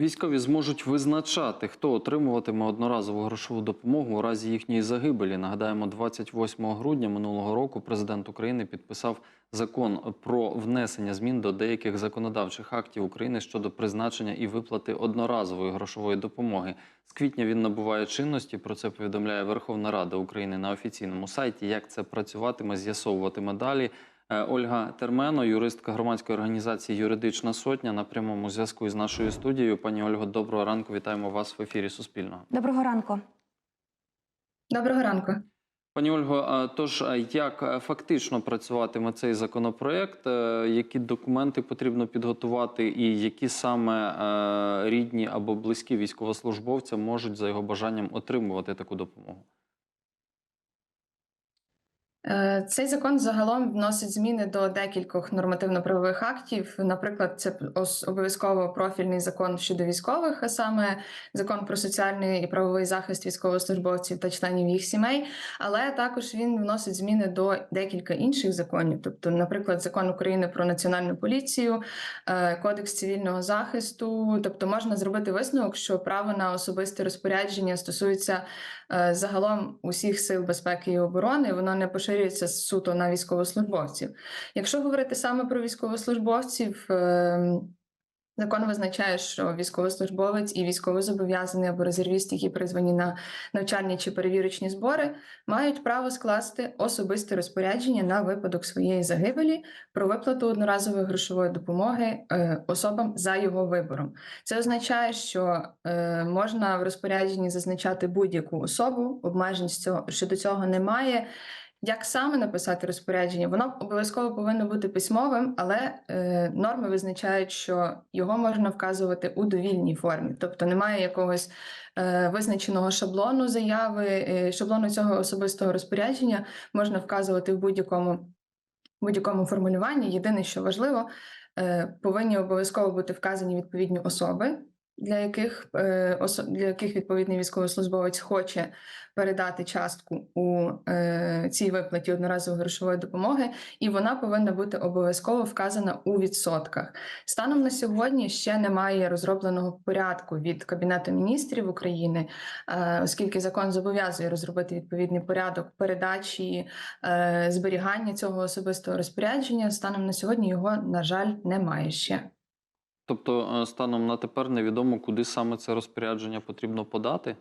Військові зможуть визначати, хто отримуватиме одноразову грошову допомогу у разі їхньої загибелі. Нагадаємо, 28 грудня минулого року президент України підписав закон про внесення змін до деяких законодавчих актів України щодо призначення і виплати одноразової грошової допомоги. З квітня він набуває чинності. Про це повідомляє Верховна Рада України на офіційному сайті. Як це працюватиме, з'ясовуватиме далі. Е, Ольга Термено, юристка громадської організації Юридична сотня на прямому зв'язку із нашою студією. Пані Ольго, доброго ранку. Вітаємо вас в ефірі Суспільного. Доброго ранку. Доброго ранку. Пані Ольго, тож як е, фактично працюватиме цей законопроект? Е, Які документи потрібно підготувати, і які саме е, рідні або близькі військовослужбовця можуть за його бажанням отримувати таку допомогу? Е, Цей закон загалом вносить зміни до декількох нормативно-правових актів. Наприклад, це обов'язково профільний закон щодо військових, а саме закон про соціальний і правовий захист військовослужбовців та членів їх сімей. Але також він вносить зміни до декілька інших законів, тобто, наприклад, закон України про національну поліцію, е, кодекс цивільного захисту. Тобто, можна зробити висновок, що право на особисте розпорядження стосується е, загалом усіх сил безпеки і оборони, воно не поширюється суто на військовослужбовців. Якщо говорити саме про військовослужбовців, е, закон визначає, що військовослужбовець і військовозобов'язаний або резервіст, які призвані на навчальні чи перевірочні збори, мають право скласти особисте розпорядження на випадок своєї загибелі про виплату одноразової грошової допомоги е, особам за його вибором. Це означає, що е, можна в розпорядженні зазначати будь-яку особу, обмежень щодо цього немає. Як саме написати розпорядження? Воно обов'язково повинно бути письмовим, але е, норми визначають, що його можна вказувати у довільній формі, тобто немає якогось е, визначеного шаблону заяви, е, шаблону цього особистого розпорядження можна вказувати в будь-якому будь-якому формулюванні. Єдине, що важливо, е, повинні обов'язково бути вказані відповідні особи, для яких, е, для яких відповідний військовослужбовець хоче передати частку у е, цій виплаті одноразової грошової допомоги, і вона повинна бути обов'язково вказана у відсотках. Станом на сьогодні ще немає розробленого порядку від Кабінету міністрів України, е, оскільки закон зобов'язує розробити відповідний порядок передачі зберігання цього особистого розпорядження. Станом на сьогодні його, на жаль, немає ще. Тобто, е, станом на тепер невідомо, куди саме це розпорядження потрібно подати?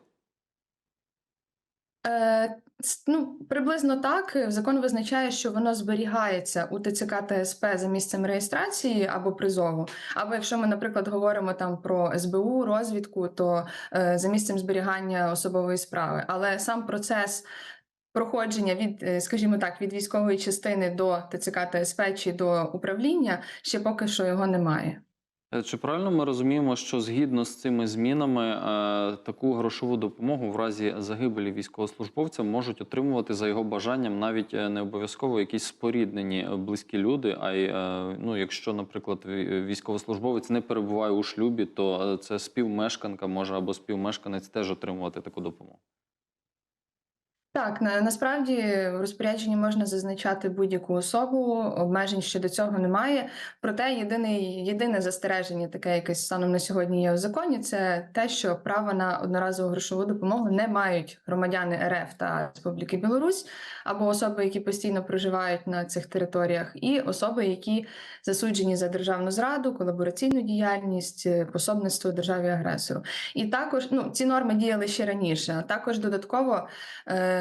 Е, ну, приблизно так. Закон визначає, що воно зберігається у ТЦК та СП за місцем реєстрації або призову. Або якщо ми, наприклад, говоримо там про СБУ, розвідку, то е, за місцем зберігання особової справи. Але сам процес. Проходження від, е, скажімо так, від військової частини до ТЦК та СП чи до управління ще поки що його немає. Е, Чи правильно ми розуміємо, що згідно з цими змінами е, таку грошову допомогу в разі загибелі військовослужбовця можуть отримувати за його бажанням навіть е, не обов'язково якісь споріднені близькі люди. А й ну, якщо, наприклад, військовослужбовець не перебуває у шлюбі, то це співмешканка може або співмешканець теж отримувати таку допомогу. Так, на, насправді в розпорядженні можна зазначати будь-яку особу, обмежень щодо цього немає. Проте єдине, єдине застереження, таке якесь станом на сьогодні є в законі, це те, що право на одноразову грошову допомогу не мають громадяни РФ та Республіки Білорусь або особи, які постійно проживають на цих територіях, і особи, які засуджені за державну зраду, колабораційну діяльність, е, пособництво державі агресору. І також ну ці норми діяли ще раніше. А також додатково. Е,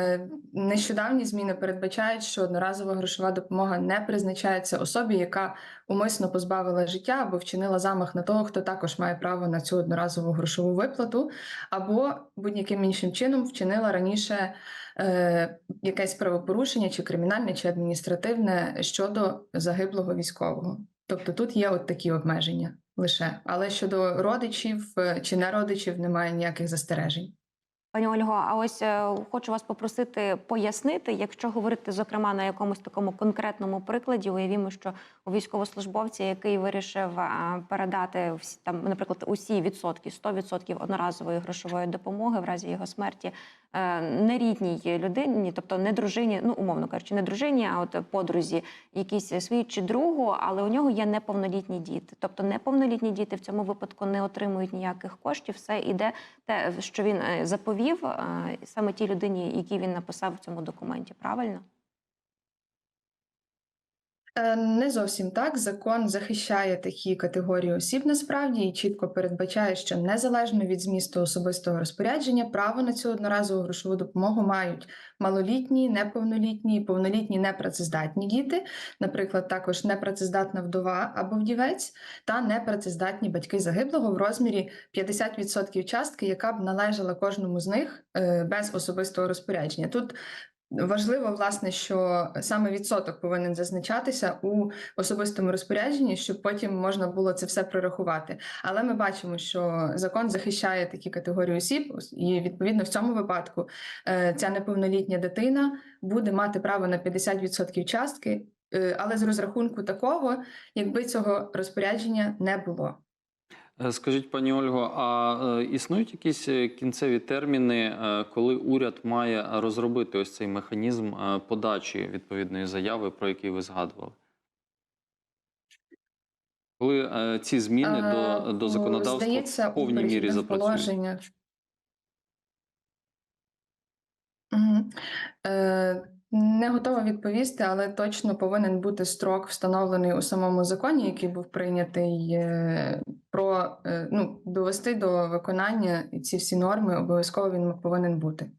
Нещодавні зміни передбачають, що одноразова грошова допомога не призначається особі, яка умисно позбавила життя або вчинила замах на того, хто також має право на цю одноразову грошову виплату, або будь-яким іншим чином вчинила раніше е, якесь правопорушення, чи кримінальне, чи адміністративне щодо загиблого військового. Тобто тут є от такі обмеження лише, але щодо родичів е, чи не родичів немає ніяких застережень. Пані Ольго, а ось е, хочу вас попросити пояснити, якщо говорити зокрема на якомусь такому конкретному прикладі, уявімо, що військовослужбовця, який вирішив передати всі там, наприклад, усі відсотки 100% одноразової грошової допомоги в разі його смерті е, нерідній людині, тобто не дружині, ну умовно кажучи, не дружині, а от подрузі, якійсь своїй чи другу, але у нього є неповнолітні діти. Тобто неповнолітні діти в цьому випадку не отримують ніяких коштів. Все іде те, що він е, заповів е, саме тій людині, якій він написав в цьому документі. Правильно? Е, Не зовсім так. Закон захищає такі категорії осіб насправді і чітко передбачає, що незалежно від змісту особистого розпорядження, право на цю одноразову грошову допомогу мають малолітні, неповнолітні, повнолітні непрацездатні діти, наприклад, також непрацездатна вдова або вдівець, та непрацездатні батьки загиблого в розмірі 50% частки, яка б належала кожному з них е, без особистого розпорядження. Тут Важливо, власне, що саме відсоток повинен зазначатися у особистому розпорядженні, щоб потім можна було це все прорахувати. Але ми бачимо, що закон захищає такі категорії осіб, і відповідно в цьому випадку е, ця неповнолітня дитина буде мати право на 50% частки, е, але з розрахунку такого, якби цього розпорядження не було. Е, Скажіть, пані Ольго, а е, існують якісь е, кінцеві терміни, коли уряд має розробити ось цей механізм подачі відповідної заяви, про який ви згадували? Коли ці зміни до, Е, до у- законодавства Здається, в повній мірі запрацюють? Не готова відповісти, але точно повинен бути строк, встановлений у самому законі, який був прийнятий, про е, ну, довести до виконання ці всі норми. Обов'язково він повинен бути.